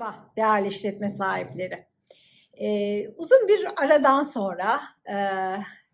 Merhaba değerli işletme sahipleri. Ee, uzun bir aradan sonra e,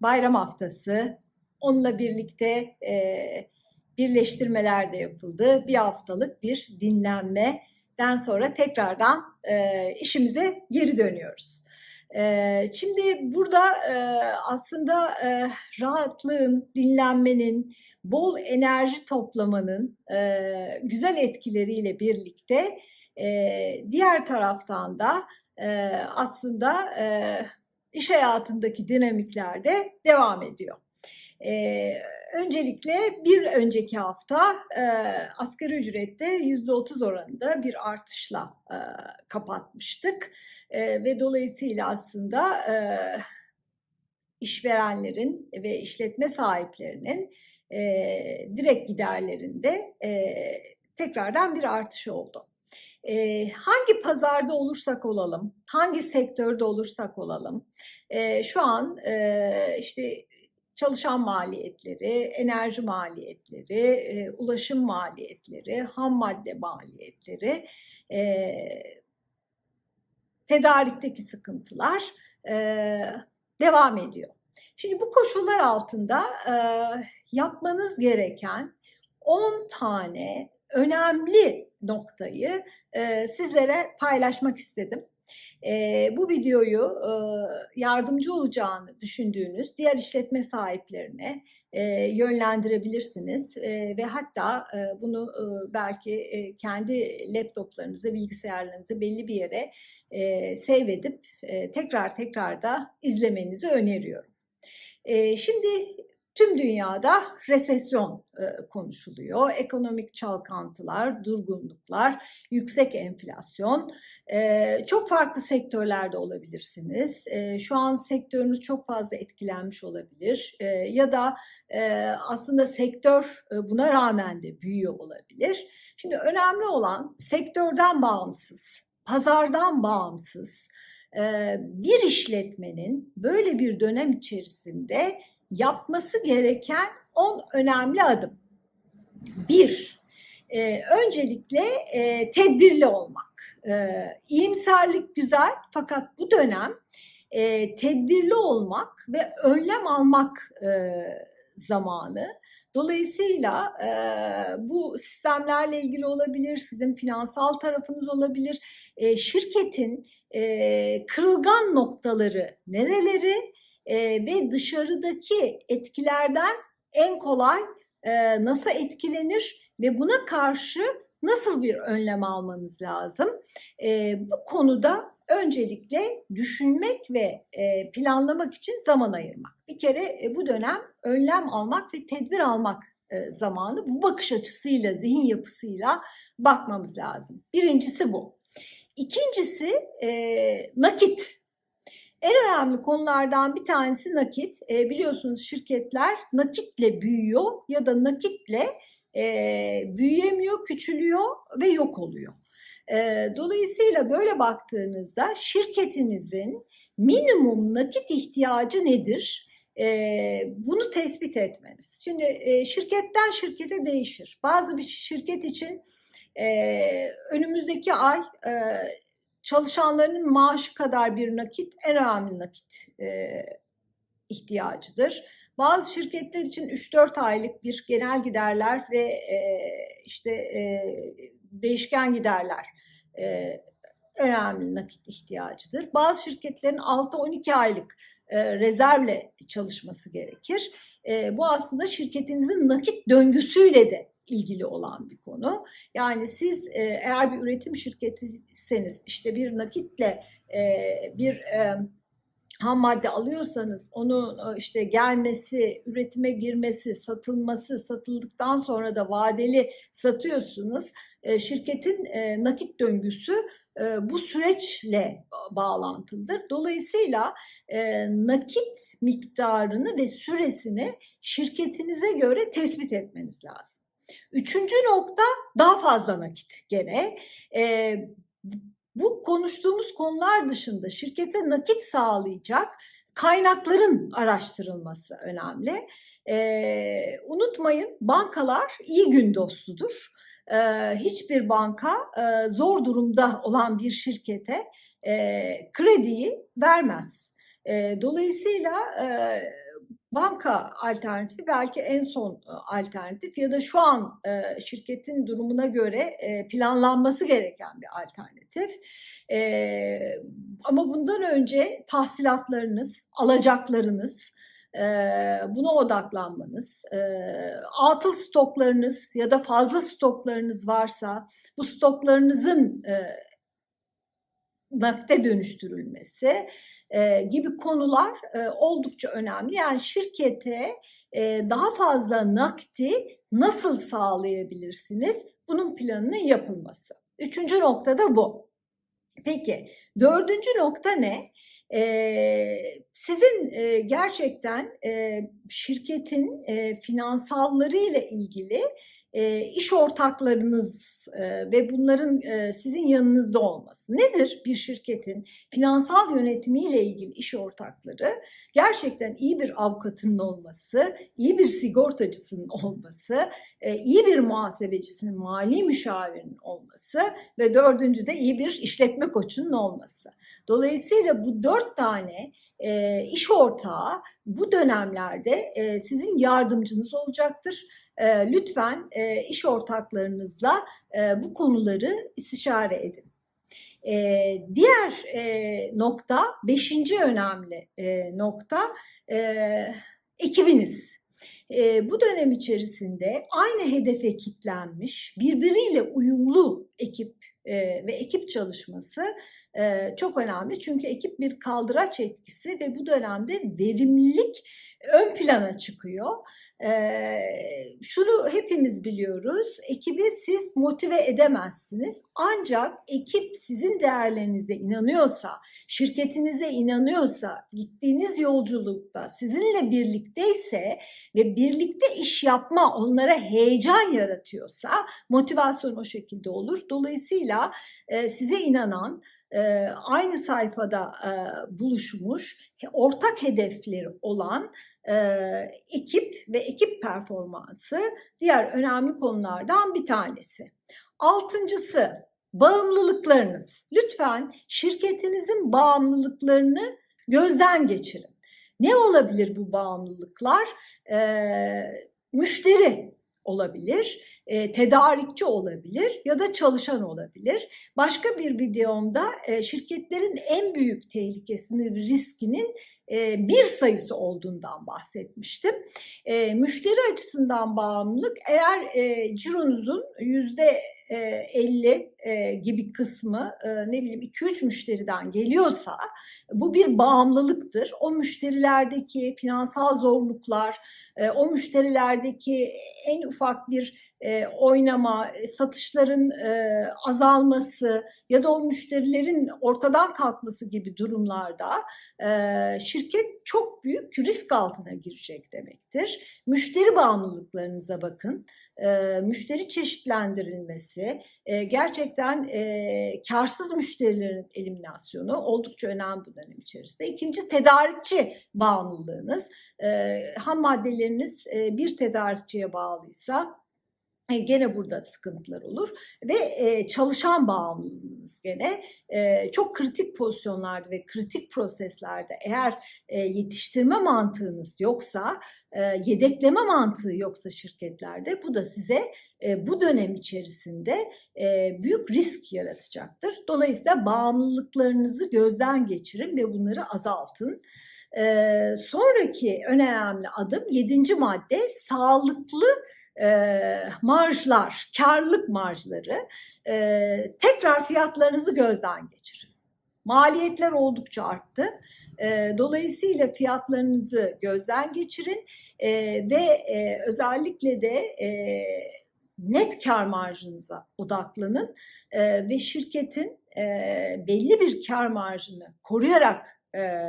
bayram haftası onunla birlikte e, birleştirmeler de yapıldı. Bir haftalık bir dinlenmeden sonra tekrardan e, işimize geri dönüyoruz. E, şimdi burada e, aslında e, rahatlığın, dinlenmenin, bol enerji toplamanın e, güzel etkileriyle birlikte diğer taraftan da aslında iş hayatındaki dinamikler de devam ediyor. E, öncelikle bir önceki hafta e, asgari ücrette yüzde otuz oranında bir artışla e, kapatmıştık e, ve dolayısıyla aslında e, işverenlerin ve işletme sahiplerinin e, direkt giderlerinde e, tekrardan bir artış oldu. E, hangi pazarda olursak olalım, hangi sektörde olursak olalım, e, şu an e, işte çalışan maliyetleri, enerji maliyetleri, e, ulaşım maliyetleri, ham madde maliyetleri, e, tedarikteki sıkıntılar e, devam ediyor. Şimdi bu koşullar altında e, yapmanız gereken 10 tane önemli noktayı e, sizlere paylaşmak istedim. E, bu videoyu e, yardımcı olacağını düşündüğünüz diğer işletme sahiplerine e, yönlendirebilirsiniz e, ve hatta e, bunu e, belki e, kendi laptoplarınıza, bilgisayarlarınıza belli bir yere e, save edip e, tekrar tekrar da izlemenizi öneriyorum. E, şimdi Tüm dünyada resesyon e, konuşuluyor. Ekonomik çalkantılar, durgunluklar, yüksek enflasyon. E, çok farklı sektörlerde olabilirsiniz. E, şu an sektörünüz çok fazla etkilenmiş olabilir. Ya da aslında sektör buna rağmen de büyüyor olabilir. Şimdi önemli olan sektörden bağımsız, pazardan bağımsız bir işletmenin böyle bir dönem içerisinde yapması gereken 10 önemli adım. Bir, e, öncelikle e, tedbirli olmak. E, iyimserlik güzel fakat bu dönem e, tedbirli olmak ve önlem almak e, zamanı. Dolayısıyla e, bu sistemlerle ilgili olabilir, sizin finansal tarafınız olabilir. E, şirketin e, kırılgan noktaları nereleri? E, ve dışarıdaki etkilerden en kolay e, nasıl etkilenir ve buna karşı nasıl bir önlem almanız lazım? E, bu konuda öncelikle düşünmek ve e, planlamak için zaman ayırmak. Bir kere e, bu dönem önlem almak ve tedbir almak e, zamanı. Bu bakış açısıyla, zihin yapısıyla bakmamız lazım. Birincisi bu. İkincisi e, nakit en önemli konulardan bir tanesi nakit. E, biliyorsunuz şirketler nakitle büyüyor ya da nakitle e, büyüyemiyor, küçülüyor ve yok oluyor. E, dolayısıyla böyle baktığınızda şirketinizin minimum nakit ihtiyacı nedir? E, bunu tespit etmeniz. Şimdi e, şirketten şirkete değişir. Bazı bir şirket için e, önümüzdeki ay e, çalışanlarının maaşı kadar bir nakit en önemli nakit e, ihtiyacıdır. Bazı şirketler için 3-4 aylık bir genel giderler ve e, işte e, değişken giderler e, önemli nakit ihtiyacıdır. Bazı şirketlerin 6-12 aylık e, rezervle çalışması gerekir. E, bu aslında şirketinizin nakit döngüsüyle de ilgili olan bir konu. Yani siz e, eğer bir üretim şirketiyseniz işte bir nakitle e, bir e, ham madde alıyorsanız onun e, işte gelmesi, üretime girmesi, satılması, satıldıktan sonra da vadeli satıyorsunuz. E, şirketin nakit döngüsü bu süreçle bağlantılıdır. Dolayısıyla nakit miktarını ve süresini şirketinize göre tespit etmeniz lazım. Üçüncü nokta daha fazla nakit gene. E, bu konuştuğumuz konular dışında şirkete nakit sağlayacak kaynakların araştırılması önemli. E, unutmayın bankalar iyi gün dostudur. e, hiçbir banka e, zor durumda olan bir şirkete e, krediyi vermez. E, dolayısıyla e, banka alternatifi belki en son e, alternatif ya da şu an e, şirketin durumuna göre e, planlanması gereken bir alternatif. Ama bundan önce tahsilatlarınız, alacaklarınız, buna odaklanmanız, e, atıl stoklarınız ya da fazla stoklarınız varsa bu stoklarınızın nakde dönüştürülmesi e, gibi konular e, oldukça önemli. Yani şirkete e, daha fazla nakdi nasıl sağlayabilirsiniz? Bunun planının yapılması. Üçüncü nokta da bu. Peki dördüncü nokta ne? Ee, sizin e, gerçekten e, şirketin e, finansalları ile ilgili e, iş ortaklarınız e, ve bunların e, sizin yanınızda olması. Nedir bir şirketin finansal yönetimi ile ilgili iş ortakları? Gerçekten iyi bir avukatının olması, iyi bir sigortacısının olması, e, iyi bir muhasebecisinin, mali müşavirinin olması ve dördüncü de iyi bir işletme koçunun olması. Dolayısıyla bu dört tane e, iş ortağı bu dönemlerde e, sizin yardımcınız olacaktır. E, lütfen e, iş ortaklarınızla bu konuları istişare edin. E, diğer e, nokta, beşinci önemli e, nokta e, ekibiniz. E, bu dönem içerisinde aynı hedefe kitlenmiş, birbiriyle uyumlu ekip e, ve ekip çalışması e, çok önemli. Çünkü ekip bir kaldıraç etkisi ve bu dönemde verimlilik ön plana çıkıyor. Ee, şunu hepimiz biliyoruz, ekibi siz motive edemezsiniz. Ancak ekip sizin değerlerinize inanıyorsa, şirketinize inanıyorsa, gittiğiniz yolculukta sizinle birlikteyse ve birlikte iş yapma onlara heyecan yaratıyorsa motivasyon o şekilde olur. Dolayısıyla e, size inanan, e, aynı sayfada e, buluşmuş, ortak hedefleri olan ekip ve ekip performansı diğer önemli konulardan bir tanesi. Altıncısı bağımlılıklarınız. Lütfen şirketinizin bağımlılıklarını gözden geçirin. Ne olabilir bu bağımlılıklar? Ee, müşteri olabilir, e, tedarikçi olabilir ya da çalışan olabilir. Başka bir videomda e, şirketlerin en büyük tehlikesinin, riskinin e, bir sayısı olduğundan bahsetmiştim. E, müşteri açısından bağımlılık eğer e, cironuzun yüzde 50 e, gibi kısmı e, ne bileyim 2-3 müşteriden geliyorsa bu bir bağımlılıktır. O müşterilerdeki finansal zorluklar, e, o müşterilerdeki en ufak bir e, oynama, e, satışların e, azalması ya da o müşterilerin ortadan kalkması gibi durumlarda e, şirket çok büyük risk altına girecek demektir. Müşteri bağımlılıklarınıza bakın, e, müşteri çeşitlendirilmesi, e, gerçekten e, karsız müşterilerin eliminasyonu oldukça önemli bu dönem içerisinde. İkinci tedarikçi bağımlılığınız, e, ham maddeleriniz e, bir tedarikçiye bağlıysa gene burada sıkıntılar olur ve e, çalışan bağımlılığınız gene e, çok kritik pozisyonlarda ve kritik proseslerde eğer e, yetiştirme mantığınız yoksa e, yedekleme mantığı yoksa şirketlerde bu da size e, bu dönem içerisinde e, büyük risk yaratacaktır. Dolayısıyla bağımlılıklarınızı gözden geçirin ve bunları azaltın. E, sonraki önemli adım yedinci madde sağlıklı e, marjlar, karlılık marjları e, tekrar fiyatlarınızı gözden geçirin. Maliyetler oldukça arttı. E, dolayısıyla fiyatlarınızı gözden geçirin e, ve e, özellikle de e, net kar marjınıza odaklanın e, ve şirketin e, belli bir kar marjını koruyarak e,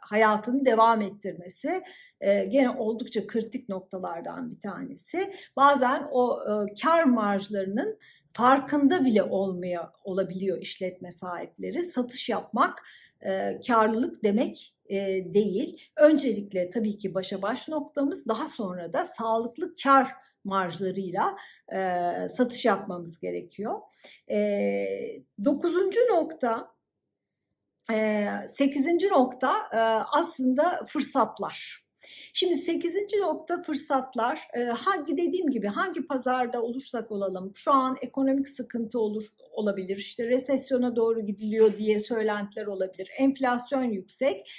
hayatını devam ettirmesi e, gene oldukça kritik noktalardan bir tanesi. Bazen o e, kar marjlarının farkında bile olmaya olabiliyor işletme sahipleri. Satış yapmak e, karlılık demek e, değil. Öncelikle tabii ki başa baş noktamız daha sonra da sağlıklı kar marjlarıyla e, satış yapmamız gerekiyor. E, dokuzuncu nokta, sekizinci nokta aslında fırsatlar. Şimdi sekizinci nokta fırsatlar. Hangi dediğim gibi hangi pazarda olursak olalım şu an ekonomik sıkıntı olur olabilir. İşte resesyona doğru gidiliyor diye söylentiler olabilir. Enflasyon yüksek.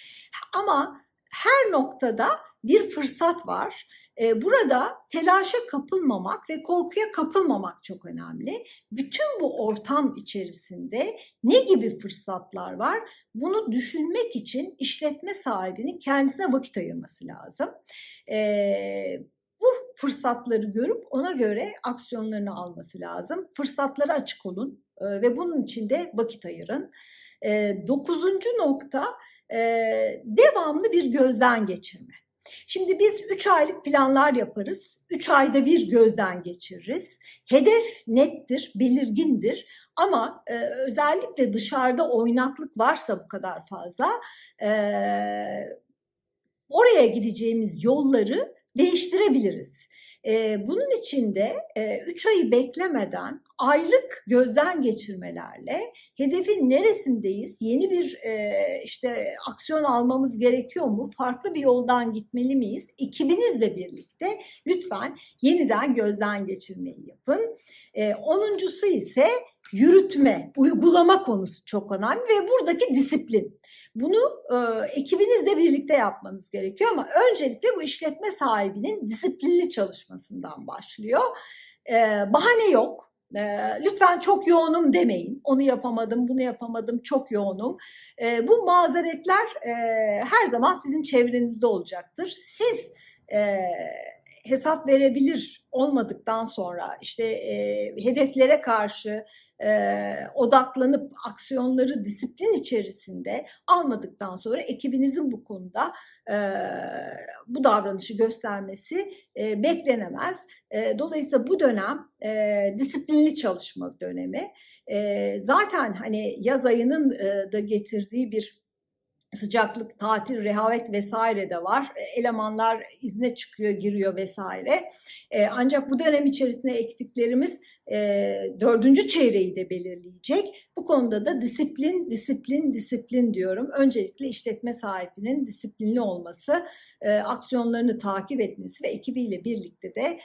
Ama her noktada bir fırsat var. Ee, burada telaşa kapılmamak ve korkuya kapılmamak çok önemli. Bütün bu ortam içerisinde ne gibi fırsatlar var? Bunu düşünmek için işletme sahibinin kendisine vakit ayırması lazım. Ee, bu fırsatları görüp ona göre aksiyonlarını alması lazım. Fırsatlara açık olun e, ve bunun için de vakit ayırın. E, dokuzuncu nokta e, devamlı bir gözden geçirme. Şimdi biz 3 aylık planlar yaparız. 3 ayda bir gözden geçiririz. Hedef nettir, belirgindir ama e, özellikle dışarıda oynaklık varsa bu kadar fazla e, oraya gideceğimiz yolları değiştirebiliriz. E, bunun için de 3 e, ayı beklemeden aylık gözden geçirmelerle hedefin neresindeyiz, yeni bir e, işte aksiyon almamız gerekiyor mu, farklı bir yoldan gitmeli miyiz? Ekibinizle birlikte lütfen yeniden gözden geçirmeyi yapın. E, onuncusu ise yürütme, uygulama konusu çok önemli ve buradaki disiplin. Bunu e, ekibinizle birlikte yapmanız gerekiyor ama öncelikle bu işletme sahibinin disiplinli çalışmasından başlıyor. E, bahane yok. E, lütfen çok yoğunum demeyin. Onu yapamadım, bunu yapamadım, çok yoğunum. E, bu mazeretler e, her zaman sizin çevrenizde olacaktır. Siz e, hesap verebilir olmadıktan sonra işte e, hedeflere karşı e, odaklanıp aksiyonları disiplin içerisinde almadıktan sonra ekibinizin bu konuda e, bu davranışı göstermesi e, beklenemez. E, dolayısıyla bu dönem e, disiplinli çalışma dönemi. E, zaten hani yaz ayının e, da getirdiği bir sıcaklık, tatil, rehavet vesaire de var. E, elemanlar izne çıkıyor, giriyor vesaire. E, ancak bu dönem içerisinde ektiklerimiz e, dördüncü çeyreği de belirleyecek. Bu konuda da disiplin, disiplin, disiplin diyorum. Öncelikle işletme sahibinin disiplinli olması, aksiyonlarını takip etmesi ve ekibiyle birlikte de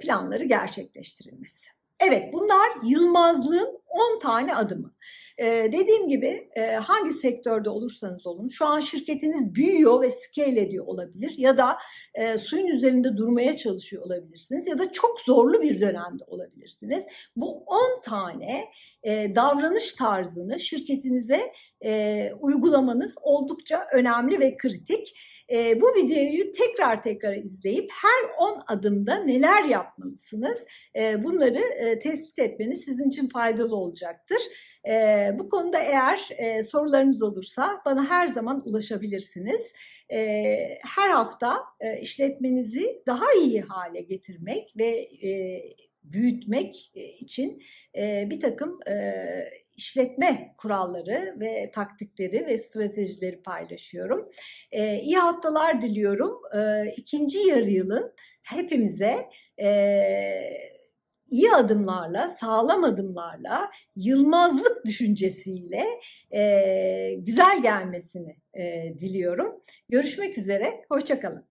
planları gerçekleştirilmesi. Evet bunlar Yılmazlığın 10 tane adımı. Ee, dediğim gibi e, hangi sektörde olursanız olun şu an şirketiniz büyüyor ve scale ediyor olabilir ya da e, suyun üzerinde durmaya çalışıyor olabilirsiniz ya da çok zorlu bir dönemde olabilirsiniz. Bu 10 tane e, davranış tarzını şirketinize e, uygulamanız oldukça önemli ve kritik. E, bu videoyu tekrar tekrar izleyip her 10 adımda neler yapmalısınız e, bunları e, tespit etmeniz sizin için faydalı olacaktır. E, bu konuda eğer e, sorularınız olursa bana her zaman ulaşabilirsiniz. E, her hafta e, işletmenizi daha iyi hale getirmek ve e, büyütmek için bir takım işletme kuralları ve taktikleri ve stratejileri paylaşıyorum. İyi haftalar diliyorum. İkinci yarı yılın hepimize iyi adımlarla, sağlam adımlarla, yılmazlık düşüncesiyle e, güzel gelmesini e, diliyorum. Görüşmek üzere, hoşçakalın.